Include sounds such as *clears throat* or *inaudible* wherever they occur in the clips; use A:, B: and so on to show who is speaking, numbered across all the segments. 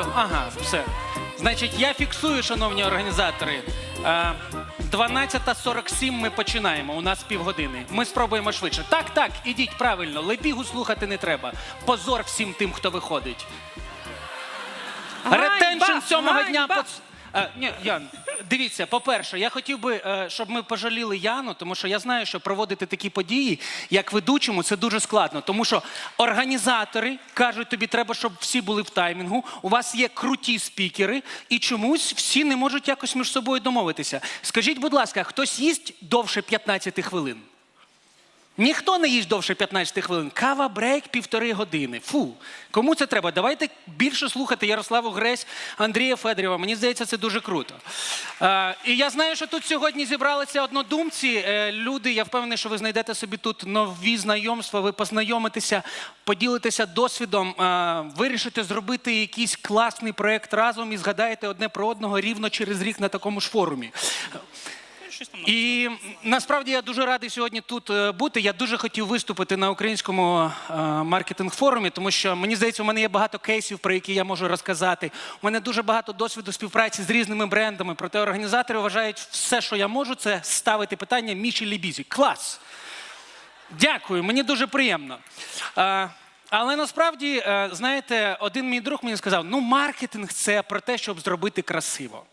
A: одразу. Ага, все. Значить, я фіксую, шановні організатори. Е, 12.47 ми починаємо. У нас півгодини. Ми спробуємо швидше. Так, так, ідіть правильно. Лебігу слухати не треба. Позор всім тим, хто виходить. Ретеншн сьомого дня.
B: ганьба.
A: поц- Е, ні, Ян, дивіться, по-перше, я хотів би, е, щоб ми пожаліли Яну, тому що я знаю, що проводити такі події, як ведучому, це дуже складно. Тому що організатори кажуть, тобі треба, щоб всі були в таймінгу. У вас є круті спікери, і чомусь всі не можуть якось між собою домовитися. Скажіть, будь ласка, хтось їсть довше 15 хвилин? Ніхто не їсть довше 15 хвилин. Кава брейк півтори години. Фу. Кому це треба? Давайте більше слухати Ярославу Гресь, Андрія Федорєва. Мені здається, це дуже круто. Е, і я знаю, що тут сьогодні зібралися однодумці. Е, люди, я впевнений, що ви знайдете собі тут нові знайомства, ви познайомитеся, поділитеся досвідом, е, вирішите зробити якийсь класний проєкт разом і згадаєте одне про одного рівно через рік на такому ж форумі. І насправді я дуже радий сьогодні тут е, бути. Я дуже хотів виступити на українському е, маркетинг-форумі, тому що мені здається, у мене є багато кейсів, про які я можу розказати. У мене дуже багато досвіду співпраці з різними брендами. Проте організатори вважають, все, що я можу, це ставити питання Міші Лібізі. Клас! Дякую, мені дуже приємно. Але насправді, е, знаєте, один мій друг мені сказав: ну, маркетинг це про те, щоб зробити красиво.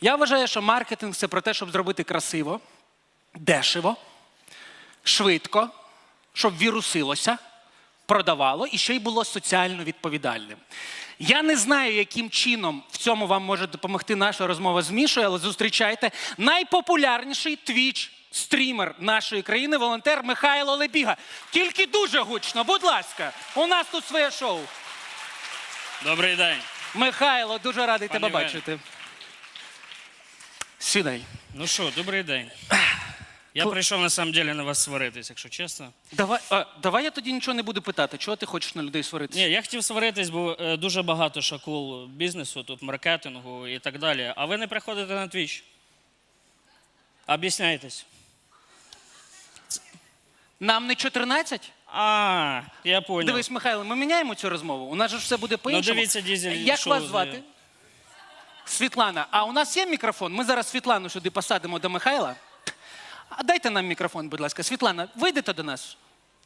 A: Я вважаю, що маркетинг це про те, щоб зробити красиво, дешево, швидко, щоб вірусилося, продавало і ще й було соціально відповідальним. Я не знаю, яким чином в цьому вам може допомогти наша розмова з Мішою, але зустрічайте найпопулярніший твіч. Стрімер нашої країни, волонтер Михайло Лебіга. Тільки дуже гучно, будь ласка, у нас тут своє шоу.
C: Добрий день.
A: Михайло, дуже радий
C: Пані
A: тебе
C: Вен.
A: бачити. Сідай.
C: Ну що, добрий день. Я
A: Ку-
C: прийшов на самом деле на вас сваритись, якщо чесно.
A: Давай, а, давай я тоді нічого не буду питати. Чого ти хочеш на людей сваритися?
C: Ні, я хотів сваритись, бо е, дуже багато шакул бізнесу, тут маркетингу і так далі. А ви не приходите на Twitch. Об'ясняйтесь.
A: Нам не 14?
C: А, я понял.
A: Дивись, Михайло, ми міняємо цю розмову. У нас же ж все буде по-іншому.
C: Ну, дивіться, Дізель,
A: Як
C: що
A: вас
C: ви-
A: звати? Світлана. А у нас є мікрофон? Ми зараз Світлану сюди посадимо до Михайла. А дайте нам мікрофон, будь ласка. Світлана, вийдете до нас.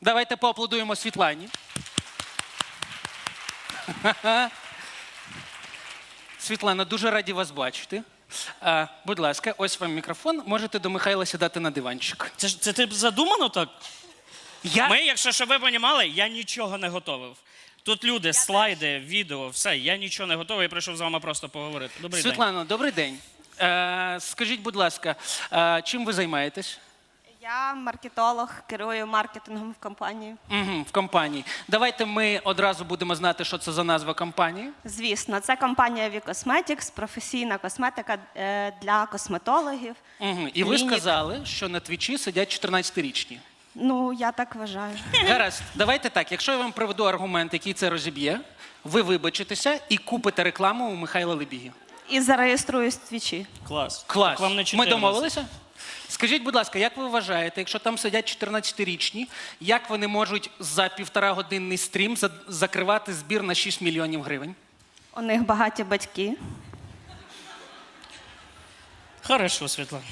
A: Давайте поаплодуємо Світлані. Світлана, дуже раді вас бачити. А, будь ласка, ось вам мікрофон. Можете до Михайла сідати на диванчик.
C: Це, ж- це ти задумано так?
A: Я...
C: Ми, якщо щоб ви понімали, я нічого не готовив. Тут люди, слайди, відео, все. Я нічого не готовий, я прийшов з вами просто поговорити. Добрий день.
A: Світлано, добрий день. Е, скажіть, будь ласка, е, чим ви займаєтесь?
B: Я маркетолог, керую маркетингом в компанії.
A: Угу, в компанії. Давайте ми одразу будемо знати, що це за назва компанії.
B: Звісно, це компанія V-Cosmetics, професійна косметика е, для косметологів.
A: Угу. І ви
B: Клінік.
A: сказали, що на твічі сидять 14-річні.
B: Ну, я так вважаю. *laughs*
A: Гаразд, давайте так. Якщо я вам приведу аргумент, який це розіб'є, ви вибачитеся і купите рекламу у Михайла Лебіги.
B: І зареєструюсь в твічі.
C: Клас.
A: Клас.
C: Так вам не
A: Ми домовилися? Скажіть, будь ласка, як ви вважаєте, якщо там сидять 14-річні, як вони можуть за півтора годинний стрім за- закривати збір на 6 мільйонів гривень?
B: У них багаті батьки.
C: Хорошо, Світлана.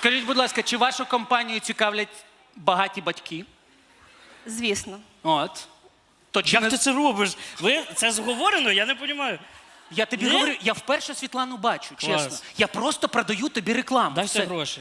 A: Скажіть, будь ласка, чи вашу компанію цікавлять багаті батьки?
B: Звісно.
A: От. То чи
C: Як
A: не-
C: ти це робиш? Ви це зговорено? Я не розумію.
A: Я тобі
C: Ні?
A: говорю, я вперше Світлану бачу,
C: Клас.
A: чесно. Я просто продаю тобі рекламу.
C: Дайте
A: Все.
C: гроші.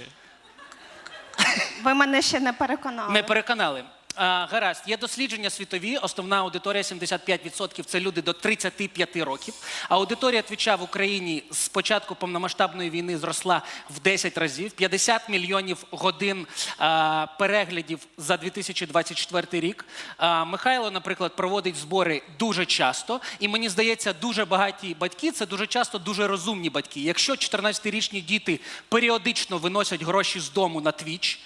B: Ви мене ще не переконали.
A: Не переконали. Гаразд, є дослідження світові. Основна аудиторія 75% це люди до 35 років. Аудиторія твіча в Україні з початку повномасштабної війни зросла в 10 разів. 50 мільйонів годин а, переглядів за 2024 рік. А, Михайло, наприклад, проводить збори дуже часто, і мені здається, дуже багаті батьки це дуже часто дуже розумні батьки. Якщо 14-річні діти періодично виносять гроші з дому на твіч.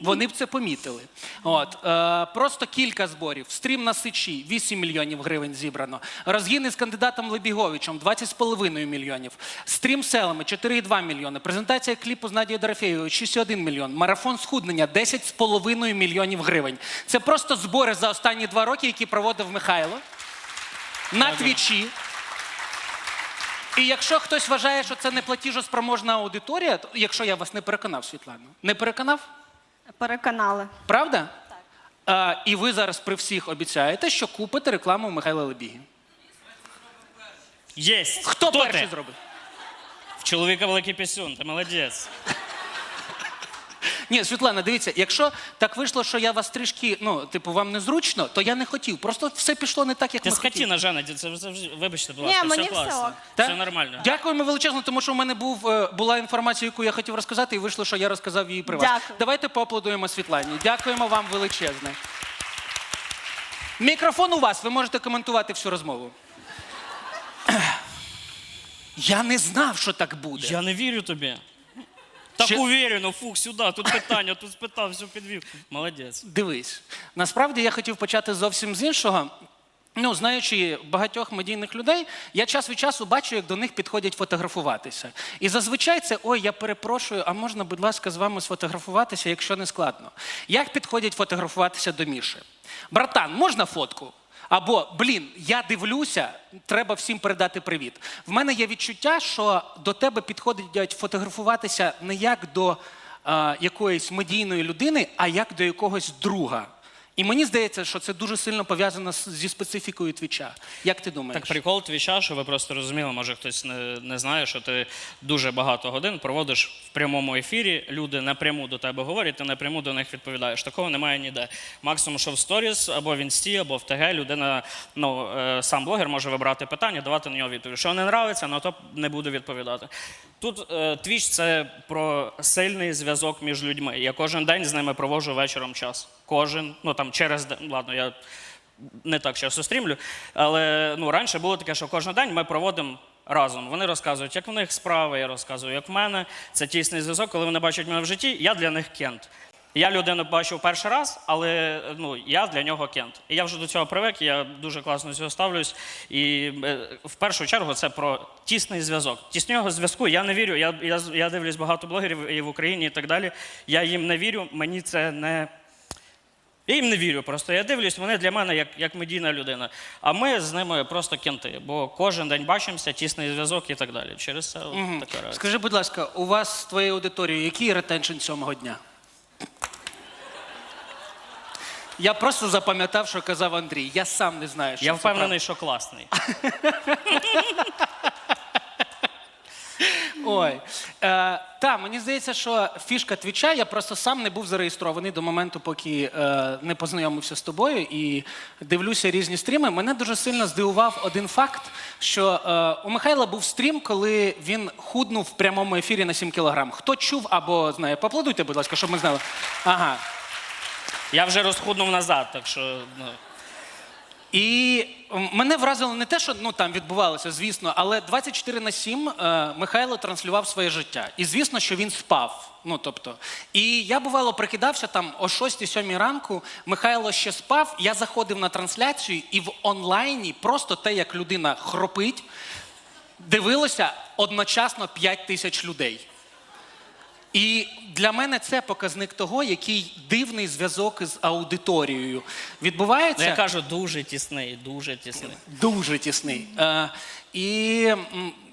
A: Вони б це помітили. От, е, просто кілька зборів. Стрім на Сичі 8 мільйонів гривень зібрано. Розгін із кандидатом Лебіговичем 20,5 мільйонів. Стрім селами 4,2 мільйони. Презентація кліпу з Надією Дорофєєвою 6,1 мільйон. Марафон схуднення 10,5 мільйонів гривень. Це просто збори за останні два роки, які проводив Михайло на твічі. І якщо хтось вважає, що це не платіжоспроможна аудиторія, то якщо я вас не переконав, Світлано, не переконав?
B: Переконали.
A: Правда? А, і ви зараз при всіх обіцяєте, що купите рекламу Михайла Лебігі.
C: Єсть.
A: Хто, перший
C: ти?
A: зробить?
C: В чоловіка великий пісюн, ти молодець.
A: Ні, Світлана, дивіться, якщо так вийшло, що я вас трішки, ну, типу, вам незручно, то я не хотів. Просто все пішло не так, як
C: Ти
A: ми хотіли.
C: скотіна, Жанна, це, це, вибачте, будь
B: Ні,
C: ласка,
B: мені
C: все
B: все
C: класно.
B: ок.
C: Все нормально.
A: Дякуємо величезно, тому що в мене був, е, була інформація, яку я хотів розказати, і вийшло, що я розказав її при вас.
B: Дякую.
A: Давайте поаплодуємо Світлані. Дякуємо вам величезне. Мікрофон у вас, ви можете коментувати всю розмову. *clears throat* Я не знав, що так буде.
C: Я не вірю тобі. Так
A: Ще-
C: уверено, фух, сюди, тут питання, тут спитав, все підвів. Молодець.
A: Дивись, насправді я хотів почати зовсім з іншого. Ну, знаючи багатьох медійних людей, я час від часу бачу, як до них підходять фотографуватися. І зазвичай це ой, я перепрошую, а можна, будь ласка, з вами сфотографуватися, якщо не складно. Як підходять фотографуватися до Міші? Братан, можна фотку? Або блін, я дивлюся, треба всім передати привіт. В мене є відчуття, що до тебе підходять фотографуватися не як до е, якоїсь медійної людини, а як до якогось друга. І мені здається, що це дуже сильно пов'язано зі специфікою твіча. Як ти думаєш?
C: Так прикол твіча, що ви просто розуміли, може хтось не, не знає, що ти дуже багато годин проводиш в прямому ефірі. Люди напряму до тебе говорять, ти напряму до них відповідаєш. Такого немає ніде. Максимум, що в сторіс або в інсті, або в ТГ людина, ну е, сам блогер може вибрати питання, давати на нього відповідь. Що не нравиться, на то не буду відповідати. Тут е, твіч це про сильний зв'язок між людьми. Я кожен день з ними проводжу вечором час. Кожен, ну там через день, ладно, я не так часто стрімлю, але ну, раніше було таке, що кожен день ми проводимо разом. Вони розказують, як в них справи, я розказую, як в мене. Це тісний зв'язок, коли вони бачать мене в житті, я для них кент. Я людину бачив перший раз, але ну, я для нього кент. І я вже до цього привик, я дуже класно до цього ставлюсь. І е, в першу чергу це про тісний зв'язок. Тісного зв'язку я не вірю. Я, я, я дивлюсь багато блогерів і в Україні і так далі. Я їм не вірю, мені це не. Я їм не вірю просто. Я дивлюсь, вони для мене як, як медійна людина. А ми з ними просто кенти, бо кожен день бачимося, тісний зв'язок і так далі. Через це от така реакція.
A: Скажи, будь ласка, у вас з твоєю аудиторією який ретеншн сьомого дня? Я просто запам'ятав, що казав Андрій. Я сам не знаю, що
C: Я
A: це
C: впевнений, що класний. *laughs*
A: Ой. Е, та, мені здається, що фішка твіча, я просто сам не був зареєстрований до моменту, поки е, не познайомився з тобою і дивлюся різні стріми. Мене дуже сильно здивував один факт, що е, у Михайла був стрім, коли він худнув в прямому ефірі на 7 кілограм. Хто чув або знає, поаплодуйте, будь ласка, щоб ми знали. Ага.
C: Я вже розхуднув назад, так що ну,
A: І мене вразило не те, що ну там відбувалося, звісно, але 24 на 7 е, Михайло транслював своє життя. І звісно, що він спав. Ну тобто, і я бувало прикидався там о 6-7 ранку. Михайло ще спав. Я заходив на трансляцію, і в онлайні просто те, як людина хропить, дивилося одночасно 5 тисяч людей. І для мене це показник того, який дивний зв'язок з аудиторією відбувається.
C: ну, я кажу, дуже тісний, дуже тісний.
A: Дуже тісний. Е, і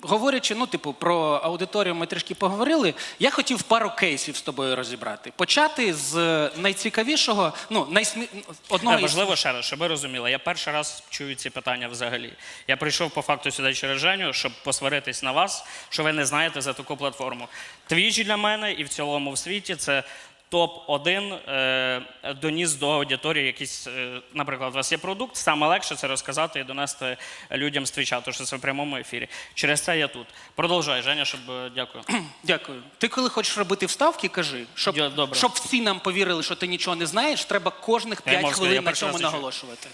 A: говорячи, ну, типу, про аудиторію ми трішки поговорили. Я хотів пару кейсів з тобою розібрати. Почати з найцікавішого, ну, найсмі... одного із
C: важливо ще раз, щоб ви розуміли, я перший раз чую ці питання взагалі. Я прийшов по факту сюди через Женю, щоб посваритись на вас, що ви не знаєте за таку платформу. Твіч для мене і в цілому в світі це. Топ-1 е, доніс до аудиторії якийсь, е, наприклад, у вас є продукт, саме легше це розказати і донести людям з твіча, тому що це в прямому ефірі. Через це я тут. Продовжай, Женя, щоб е, дякую. *clears throat*
A: Дякую. Ти коли хочеш робити вставки, кажи, щоб,
C: Я- добре.
A: щоб всі нам повірили, що ти нічого не знаєш, треба кожних 5
C: можу
A: хвилин на цьому наголошувати.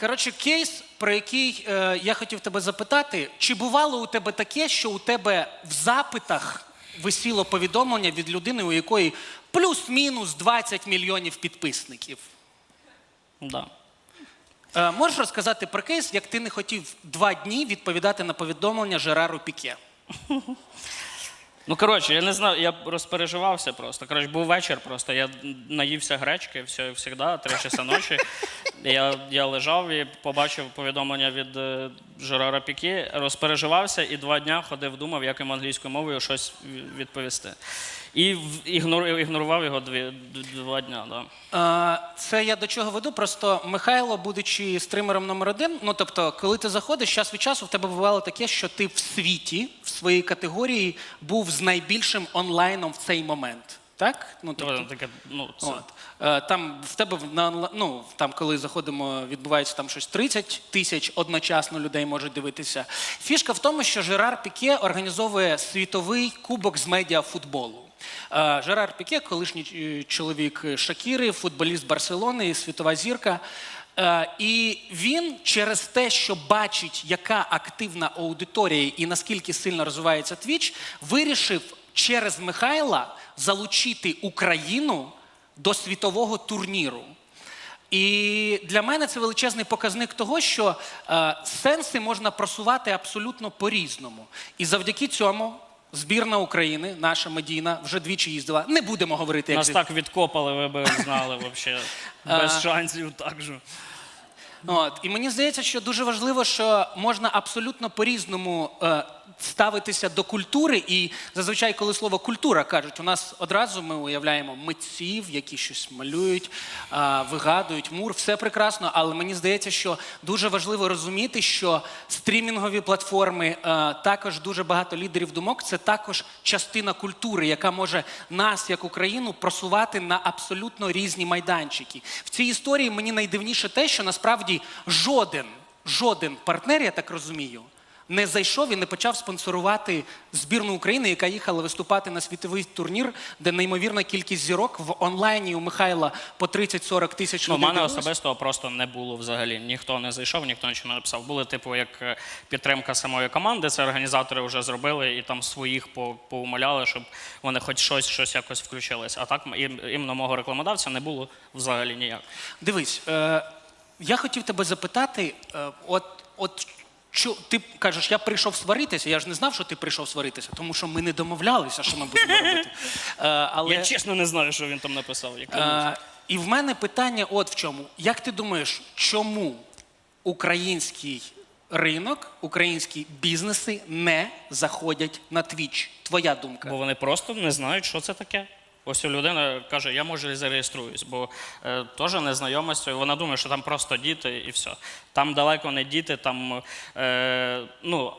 A: Коротше, кейс, про який я хотів тебе запитати, чи бувало у тебе таке, що у тебе в запитах висіло повідомлення від людини, у якої плюс-мінус 20 мільйонів підписників.
C: Да.
A: Е, можеш розказати про кейс, як ти не хотів два дні відповідати на повідомлення Жерару Піке? *laughs*
C: Ну, коротше, я не знаю, я розпереживався просто. Коротше, був вечір просто. Я наївся гречки, все, завжди, три часа ночі. Я, я лежав і побачив повідомлення від е, Жерара Піке, розпереживався і два дня ходив, думав, як йому англійською мовою щось відповісти. І ігнорував його дві, два дня. Да.
A: Е, Це я до чого веду. Просто Михайло, будучи стримером номер один, ну тобто, коли ти заходиш, час від часу в тебе бувало таке, що ти в світі, в своїй категорії, був з найбільшим онлайном в цей момент. Так? Ну,
C: Тобто, таке, ну, це...
A: От. Е, Там в тебе на ну, там, коли заходимо, відбувається там щось 30 тисяч одночасно людей можуть дивитися. Фішка в тому, що Жерар Піке організовує світовий кубок з медіафутболу. Е, Жерар Піке, колишній е, чоловік Шакіри, футболіст Барселони, і світова зірка. Е, І він через те, що бачить, яка активна аудиторія і наскільки сильно розвивається Твіч, вирішив через Михайла залучити Україну до світового турніру. І для мене це величезний показник того, що сенси можна просувати абсолютно по-різному. І завдяки цьому збірна України, наша медійна, вже двічі їздила. Не будемо говорити, як
C: Нас так відкопали, ви б знали взагалі. *laughs* Без шансів так же.
A: От. І мені здається, що дуже важливо, що можна абсолютно по-різному е, ставитися до культури. І зазвичай, коли слово культура кажуть, у нас одразу ми уявляємо митців, які щось малюють, вигадують, мур, все прекрасно. Але мені здається, що дуже важливо розуміти, що стрімінгові платформи, е, також дуже багато лідерів думок, це також частина культури, яка може нас, як Україну, просувати на абсолютно різні майданчики. В цій історії мені найдивніше те, що насправді жоден, жоден партнер, я так розумію, не зайшов і не почав спонсорувати збірну України, яка їхала виступати на світовий турнір, де неймовірна кількість зірок в онлайні у Михайла по 30-40 тисяч
C: Ну, у мене особисто просто не було взагалі. Ніхто не зайшов, ніхто нічого не написав. Були, типу, як е, підтримка самої команди, це організатори вже зробили і там своїх по- поумоляли, щоб вони хоч щось, щось якось включились. А так іменно мого рекламодавця не було взагалі ніяк.
A: Дивись, е, я хотів тебе запитати, е, от, от що ти кажеш, я прийшов сваритися. Я ж не знав, що ти прийшов сваритися, тому що ми не домовлялися, що ми будемо робити. *laughs* Е, але,
C: Я чесно не знаю, що він там написав. Як
A: е, і в мене питання от в чому. Як ти думаєш, чому український ринок, українські бізнеси не заходять на Twitch? Твоя думка?
C: Бо вони просто не знають, що це таке. Ось людина каже, я може і зареєструюсь, бо е, теж цього. Вона думає, що там просто діти і все. Там далеко не діти, там е, ну.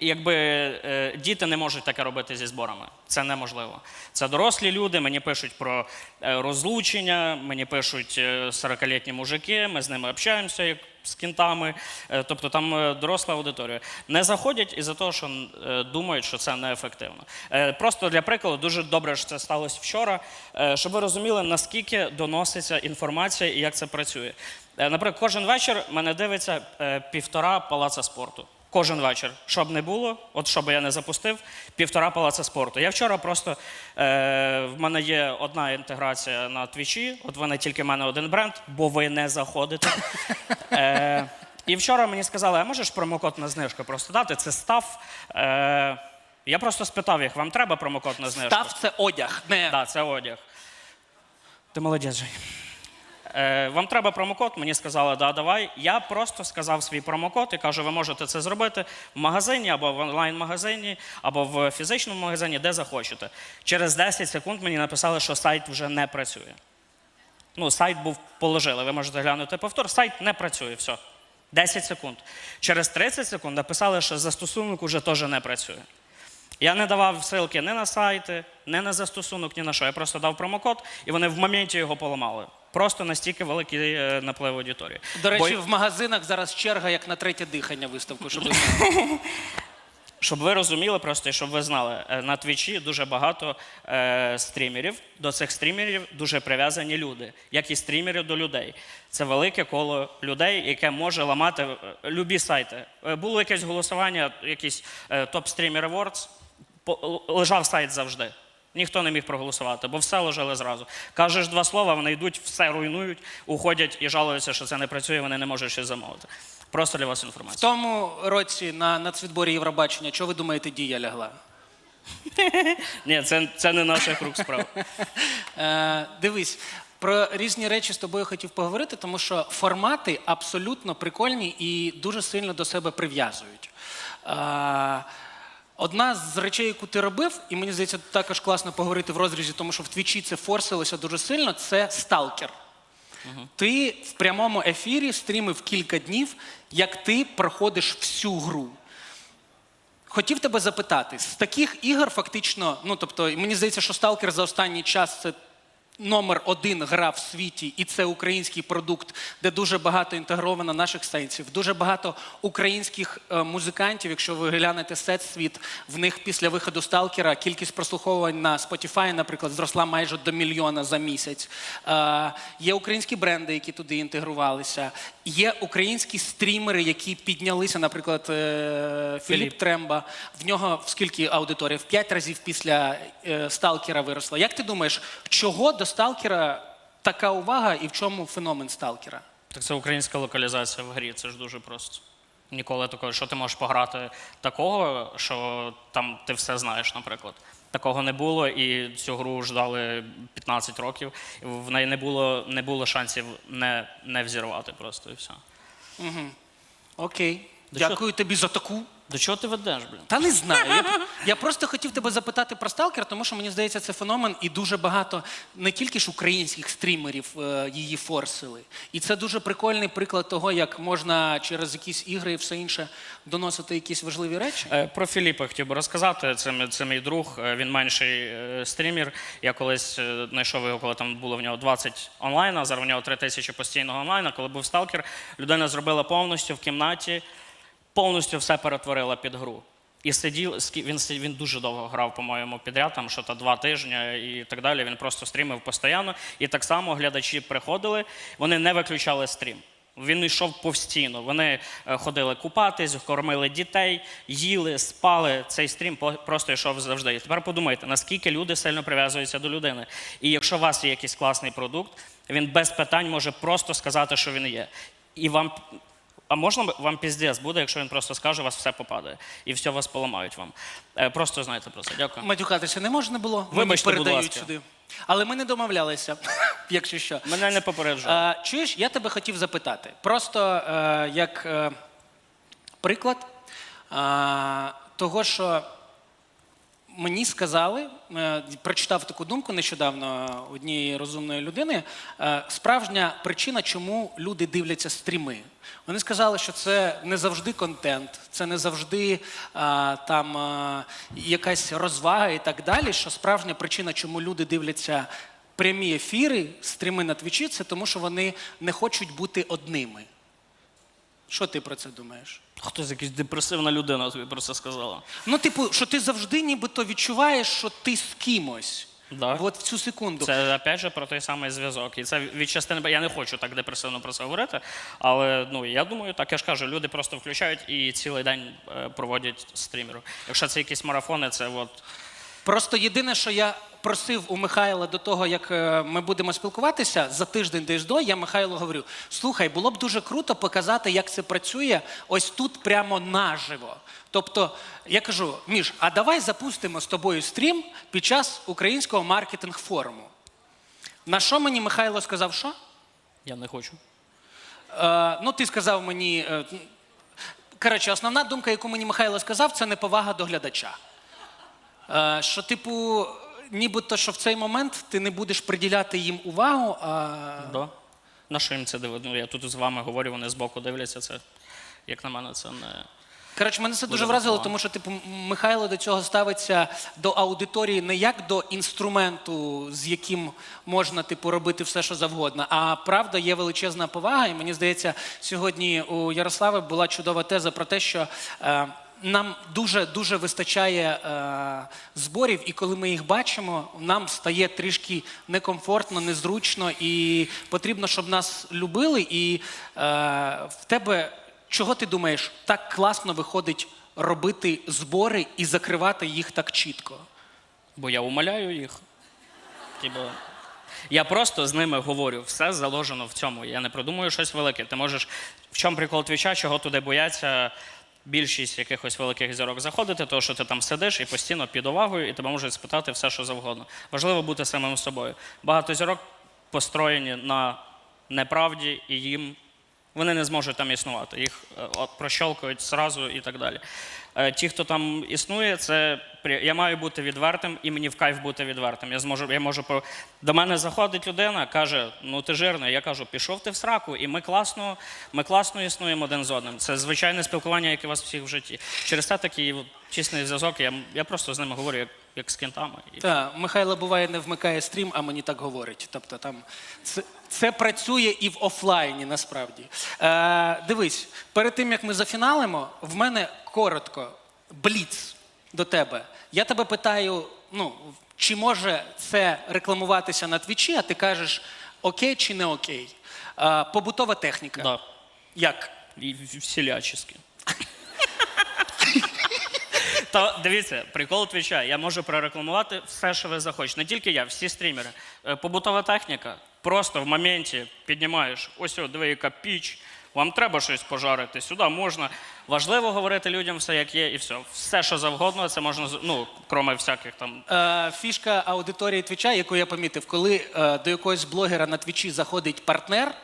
C: Якби е, діти не можуть таке робити зі зборами, це неможливо. Це дорослі люди. Мені пишуть про е, розлучення, мені пишуть е, 40-літні мужики. Ми з ними общаємося як з кінтами. Е, тобто там е, доросла аудиторія. Не заходять із-за того, що е, думають, що це неефективно. Е, Просто для прикладу, дуже добре, що це сталося вчора, е, щоб ви розуміли, наскільки доноситься інформація і як це працює. Е, Наприклад, кожен вечір мене дивиться е, півтора палаца спорту. Кожен вечір, щоб не було, от щоб я не запустив, півтора палаца спорту. Я вчора просто е, в мене є одна інтеграція на твічі, от в мене тільки в мене один бренд, бо ви не заходите. Е, і вчора мені сказали, а можеш промокод на знижку просто дати? Це став. Е, я просто спитав їх, вам треба промокод на знижку?
A: Став це одяг, не
C: Так, да, це одяг. Ти молодець, Жень. Е, вам треба промокод, мені сказали, да, давай. Я просто сказав свій промокод і кажу, ви можете це зробити в магазині або в онлайн-магазині, або в фізичному магазині, де захочете. Через 10 секунд мені написали, що сайт вже не працює. Ну, сайт був положили. Ви можете глянути повтор, сайт не працює, все. 10 секунд. Через 30 секунд написали, що застосунок уже теж не працює. Я не давав ссылки ні на сайти, ні на застосунок, ні на що. Я просто дав промокод, і вони в моменті його поламали. Просто настільки великий е, наплив аудиторії.
A: До речі,
C: Бо-
A: в магазинах зараз черга як на третє дихання виставку, щоб ви знали. *laughs*
C: Щоб ви розуміли просто і щоб ви знали, е, на Твічі дуже багато е, стрімерів. До цих стрімерів дуже прив'язані люди, як і стрімери до людей. Це велике коло людей, яке може ламати е, любі сайти. Було якесь голосування, якийсь е, топ стрімер Awards. Лежав сайт завжди. Ніхто не міг проголосувати, бо все лежали зразу. Кажеш два слова, вони йдуть, все руйнують, уходять і жалуються, що це не працює, вони не можуть щось замовити. Просто для вас
A: В
C: інформація.
A: тому році на нацвідборі Євробачення, що ви думаєте, дія лягла? *laughs*
C: Ні, це, це не наш рук справа. *laughs*
A: Е, дивись, про різні речі з тобою хотів поговорити, тому що формати абсолютно прикольні і дуже сильно до себе прив'язують. Одна з речей, яку ти робив, і мені здається, також класно поговорити в розрізі, тому що в твічі це форсилося дуже сильно, це сталкер. Ти в прямому ефірі стрімив кілька днів, як ти проходиш всю гру. Хотів тебе запитати, з таких ігор фактично, ну тобто, мені здається, що Сталкер за останній час це номер один гра в світі, і це український продукт, де дуже багато інтегровано наших сенсів, дуже багато українських е, музикантів. Якщо ви глянете сет світ, в них після виходу Сталкера кількість прослуховувань на Spotify, наприклад, зросла майже до мільйона за місяць. Е, є українські бренди, які туди інтегрувалися. Є українські стрімери, які піднялися, наприклад, е, Філіп,
C: Філіп.
A: Тремба. В нього в скільки аудиторія? В п'ять разів після е, Сталкера виросла. Як ти думаєш, чого до Сталкера така увага і в чому феномен Сталкера?
C: Так це українська локалізація в грі, це ж дуже просто. Ніколи такого, що ти можеш пограти такого, що там ти все знаєш, наприклад. Такого не було, і цю гру ждали 15 років. В неї не було, не було шансів не, не взірвати просто і все.
A: Окей.
C: До
A: Дякую тобі за таку.
C: До чого ти ведеш, блін?
A: Та не знаю. Я, я просто хотів тебе запитати про Сталкер, тому що мені здається, це феномен, і дуже багато не тільки ж українських стрімерів е, її форсили. І це дуже прикольний приклад того, як можна через якісь ігри і все інше доносити якісь важливі речі.
C: Е, Про Філіпа хотів би розказати. Це, мій- це мій друг, е, він менший е, стрімер. Я колись е, знайшов його, коли там було в нього 20 онлайна, зараз в нього 3 тисячі постійного онлайна. Коли був сталкер, людина зробила повністю в кімнаті, повністю все перетворила під гру. І сидів, він, він дуже довго грав, по-моєму, підряд, там що то два тижні і так далі. Він просто стрімив постійно. І так само глядачі приходили, вони не виключали стрім. Він йшов повстійно. Вони е, ходили купатись, кормили дітей, їли, спали. Цей стрім просто йшов завжди. І тепер подумайте, наскільки люди сильно прив'язуються до людини. І якщо у вас є якийсь класний продукт, він без питань може просто сказати, що він є. І вам. А можна вам піздець буде, якщо він просто скаже, у вас все попадає і все вас поламають вам. Е, Просто знайте про це. Дякую.
A: Матюкатися не можна було. Мені
C: Вибачте, будь
A: передають
C: ласка.
A: сюди. Але ми не домовлялися, *laughs* якщо що.
C: Мене не попереджує.
A: Е, чуєш, я тебе хотів запитати. Просто е, як е, приклад е, того, що мені сказали, е, прочитав таку думку нещодавно однієї розумної людини. е, справжня причина, чому люди дивляться стріми. Вони сказали, що це не завжди контент, це не завжди е, там якась розвага і так далі. Що справжня причина, чому люди дивляться прямі ефіри, стріми на твічі, це тому, що вони не хочуть бути одними. Що ти про це думаєш?
C: Хтось якась депресивна людина тобі про це сказала.
A: Ну, типу, що ти завжди нібито відчуваєш, що ти з кимось.
C: Да.
A: От в цю секунду.
C: Це опять же про той самий зв'язок. І це від частини. Я не хочу так депресивно про це говорити, але ну я думаю, так я ж кажу, люди просто включають і цілий день е, проводять стрімеру. Якщо це якісь марафони, це от
A: Просто єдине, що я просив у Михайла до того, як е, ми будемо спілкуватися за тиждень десь до, я Михайлу говорю: слухай, було б дуже круто показати, як це працює ось тут прямо наживо. Тобто, я кажу, Міш, а давай запустимо з тобою стрім під час українського маркетинг форуму. На що мені Михайло сказав, що?
C: я не хочу.
A: Е, ну, ти сказав мені. Е, коротше, основна думка, яку мені Михайло сказав, це неповага до глядача. Е, що, типу, нібито, що в цей момент ти не будеш приділяти їм увагу, а
C: Да. На що їм це дивити? Ну, я тут з вами говорю, вони збоку дивляться. Це як на мене, це не.
A: Коротше, мене це дуже
C: Дуже
A: вразило, тому що типу, Михайло до цього ставиться до аудиторії не як до інструменту, з яким можна типу, робити все, що завгодно. А правда є величезна повага. І мені здається, сьогодні у Ярослави була чудова теза про те, що. Е, нам дуже дуже вистачає е, зборів, і коли ми їх бачимо, нам стає трішки некомфортно, незручно, і потрібно, щоб нас любили. І е, в тебе чого ти думаєш, так класно виходить робити збори і закривати їх так чітко?
C: Бо я умоляю їх. Типу, я просто з ними говорю, все заложено в цьому. Я не придумую щось велике. Ти можеш. В чому прикол твіча, чого туди бояться більшість якихось великих зірок заходити, тому що ти там сидиш і постійно під увагою, і тебе можуть спитати все, що завгодно. Важливо бути самим собою. Багато зірок построєні на неправді, і їм вони не зможуть там існувати. Їх е, от, прощолкають зразу і так далі. Е, Ті, хто там існує, це я маю бути відвертим, і мені в кайф бути відвертим. Я зможу, я можу до мене заходить людина, каже: ну ти жирний. Я кажу, пішов ти в сраку, і ми класно, ми класно існуємо один з одним. Це звичайне спілкування, яке у вас всіх в житті. Через це такий от чесний зв'язок. Я, я просто з ними говорю як, як з кінтами. І
A: Так, Михайло буває не вмикає стрім, а мені так говорить. Тобто там це, це працює і в офлайні насправді. Е, дивись, перед тим як ми зафіналимо, в мене коротко бліц до тебе. Я тебе питаю: ну, чи може це рекламуватися на твічі, а ти кажеш окей чи не окей? Е, побутова техніка.
C: Да.
A: Як?
C: Всілячески. Та дивіться, прикол твіча. Я можу прорекламувати все, що ви захочете. Не тільки я, всі стрімери. Е, Побутова техніка. Просто в моменті піднімаєш, ось, о, диви, піч. Вам треба щось пожарити, сюди можна. Важливо говорити людям все, як є, і все. Все, що завгодно, це можна, ну, кроме всяких там.
A: Е, фішка аудиторії Твіча, яку я помітив, коли е, до якогось блогера на Твічі заходить партнер,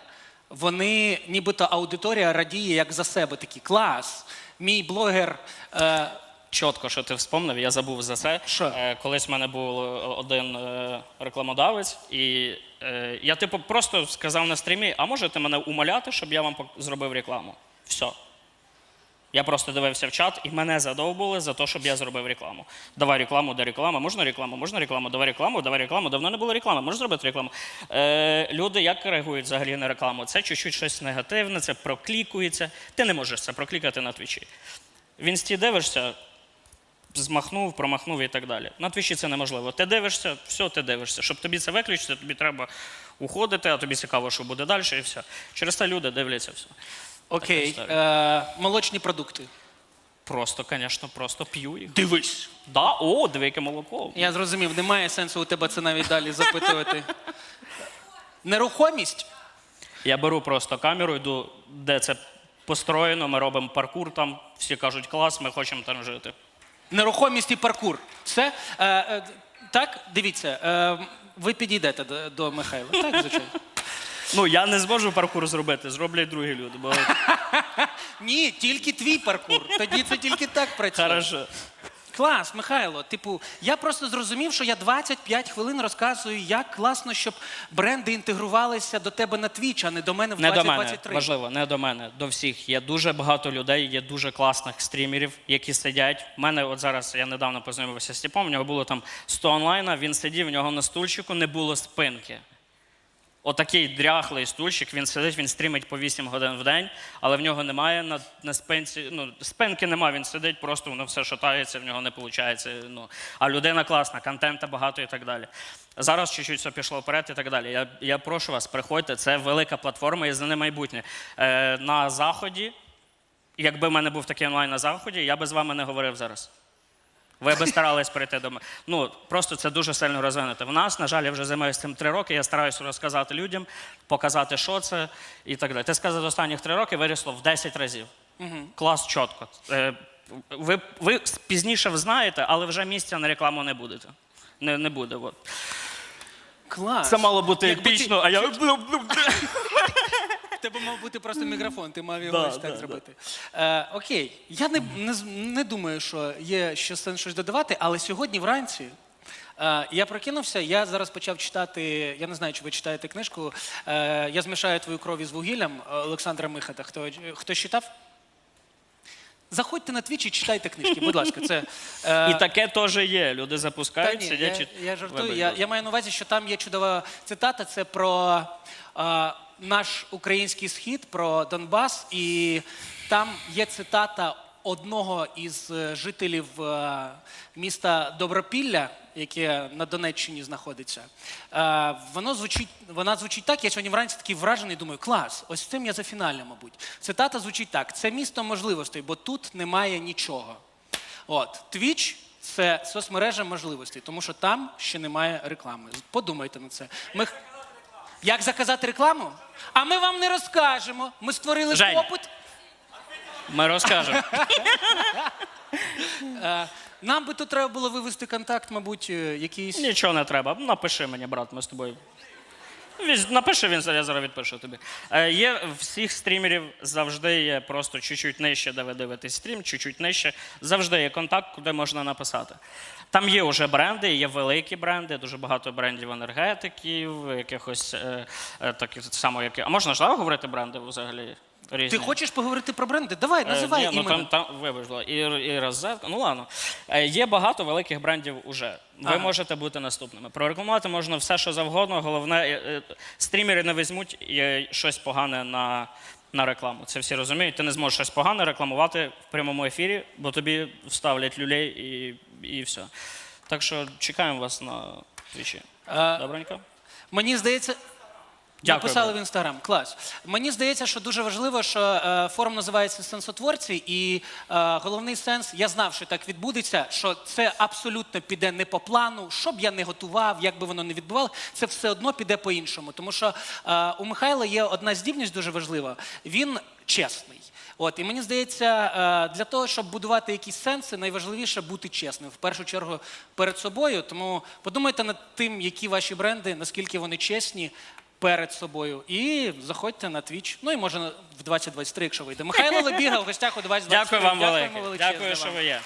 A: вони нібито аудиторія радіє як за себе. Такі клас. Мій блогер. Е,
C: Чітко, що ти вспомнив, я забув за це.
A: Що?
C: Е, колись в мене був е, один е, рекламодавець, і я типу просто сказав на стрімі: а можете мене умоляти, щоб я вам зробив рекламу? Все. Я просто дивився в чат, і мене задовбили за те, щоб я зробив рекламу. Давай рекламу, де реклама, можна рекламу, можна рекламу, давай рекламу, давай рекламу. Давно не було реклами, можеш зробити рекламу. Е, люди як реагують взагалі на рекламу? Це чуть-чуть щось негативне, це проклікується. Ти не можеш це проклікати на твічі. В інсті дивишся, змахнув, промахнув і так далі. На твічі це неможливо. Ти дивишся, все, ти дивишся. Щоб тобі це виключити, тобі треба уходити, а тобі цікаво, що буде далі, і все. Через це люди дивляться все.
A: окей, е, молочні продукти.
C: Просто, звісно, просто п'ю їх.
A: Дивись.
C: Да, о, диви, яке молоко.
A: Я зрозумів, немає сенсу у тебе це навіть далі запитувати. Нерухомість.
C: Я беру просто камеру, йду, де це построєно, ми робимо паркур там, всі кажуть, клас, ми хочемо там жити.
A: Нерухомість і паркур. Все? Е, е, так, дивіться, е, ви підійдете до, до Михайла. Так, *laughs* звичайно.
C: Ну, я не зможу паркур зробити, зроблять другі люди. Бо... *laughs*
A: Ні, тільки твій паркур. Тоді це тільки так працює.
C: Хорошо.
A: Клас, Михайло. Типу, я просто зрозумів, що я 25 хвилин розказую, як класно, щоб бренди інтегрувалися до тебе на Twitch, а не до мене в
C: Не до мене,
A: 2023.
C: важливо, не до мене, до всіх. Є дуже багато людей, є дуже класних стрімерів, які сидять. У мене от зараз я недавно познайомився з Степом, у нього було там 100 онлайна, він сидів, у нього на стульчику не було спинки. Отакий дряхлий стульчик, він сидить, він стрімить по 8 годин в день, але в нього немає на, на спинці, ну, спинки немає, він сидить, просто воно все шатається, в нього не виходить. Ну. А людина класна, контента багато і так далі. Зараз чуть-чуть все пішло вперед і так далі. Я, я прошу вас, приходьте, це велика платформа і за не майбутнє. Е, на заході, якби в мене був такий онлайн на заході, я би з вами не говорив зараз. Ви би старались прийти до мене. Ну просто це дуже сильно розвинуто. В нас, на жаль, я вже займаюся цим три роки. Я стараюся розказати людям, показати, що це і так далі. Ти сказав, останніх три роки вирісло в 10 разів. Клас чітко. Е, Ви, ви пізніше знаєте, але вже місця на рекламу не будете. Не, не буде. От.
A: Клас.
C: Це мало бути епічно, а я.
A: Тебе мав бути просто мікрофон, ти мав його
C: Да,
A: ось так
C: да,
A: зробити. Е, окей, я не, не, з- не думаю, що є ще сенс щось додавати, але сьогодні вранці. е, Я прокинувся, я зараз почав читати. Я не знаю, чи ви читаєте книжку. е, Я змішаю твою кров із вугіллям Олександра Михата. Хто, хто читав? Заходьте на твіч і читайте книжки, будь ласка. Це, *laughs* е,
C: І таке теж є. Люди
A: та
C: запускають,
A: ні,
C: сидять.
A: я,
C: і-
A: я жартую. Я, я маю на увазі, що там є чудова цитата. Це про е, наш український схід, про Донбас. І там є цитата одного із е, жителів е, міста Добропілля, яке на Донеччині знаходиться. Е, воно звучить, вона звучить так. Я сьогодні вранці такий вражений, думаю, клас, ось цим я за фінальним, мабуть. Цитата звучить так: це місто можливостей, бо тут немає нічого. От, Twitch – це соцмережа можливостей, тому що там ще немає реклами. Подумайте на це. Ми... Як заказати рекламу? А ми вам не розкажемо. Ми створили
C: Жень.
A: попит.
C: Ми розкажемо.
A: Е, Нам би тут треба було вивести контакт, мабуть, е, якийсь.
C: Нічого не треба. Напиши мені, брат, ми з тобою. Віз- Напиши він, я зараз відпишу тобі. Е, є в всіх стрімерів завжди є просто чуть-чуть нижче, де ви дивитесь стрім, чуть-чуть нижче. Завжди є контакт, куди можна написати. Там є вже бренди, є великі бренди, дуже багато брендів енергетиків, якихось е, е, таких само, як. А можна ж так говорити бренди взагалі? Різні?
A: Ти хочеш поговорити про бренди? Давай, називай
C: Е, ні, ну,
A: імена.
C: там, там, вибач, і, і розетка. Ну ладно. Е, є багато великих брендів уже. Ви
A: Ага.
C: можете бути наступними. Прорекламувати можна все, що завгодно. Головне, е, е, стрімери не візьмуть е, щось погане на, на рекламу. Це всі розуміють. Ти не зможеш щось погане рекламувати в прямому ефірі, бо тобі вставлять люлей і, і все. Так що чекаємо вас на твічі.
A: Е,
C: Добренько.
A: Мені здається.
C: Дякую,
A: Написали в інстаграм. Клас. Мені здається, що дуже важливо, що е, форум називається Сенсотворці, і е, головний сенс, я знав, що так відбудеться, що це абсолютно піде не по плану. Що б я не готував, як би воно не відбувало, це все одно піде по-іншому. Тому що е, у Михайла є одна здібність дуже важлива. Він чесний. От, і мені здається, е, для того, щоб будувати якісь сенси, найважливіше бути чесним. В першу чергу перед собою. Тому подумайте над тим, які ваші бренди, наскільки вони чесні перед собою. І заходьте на твіч. Ну і може в 2023, якщо вийде. Михайло Лебіга в гостях у 2023.
C: Дякую вам велике. Дякую, що ви є.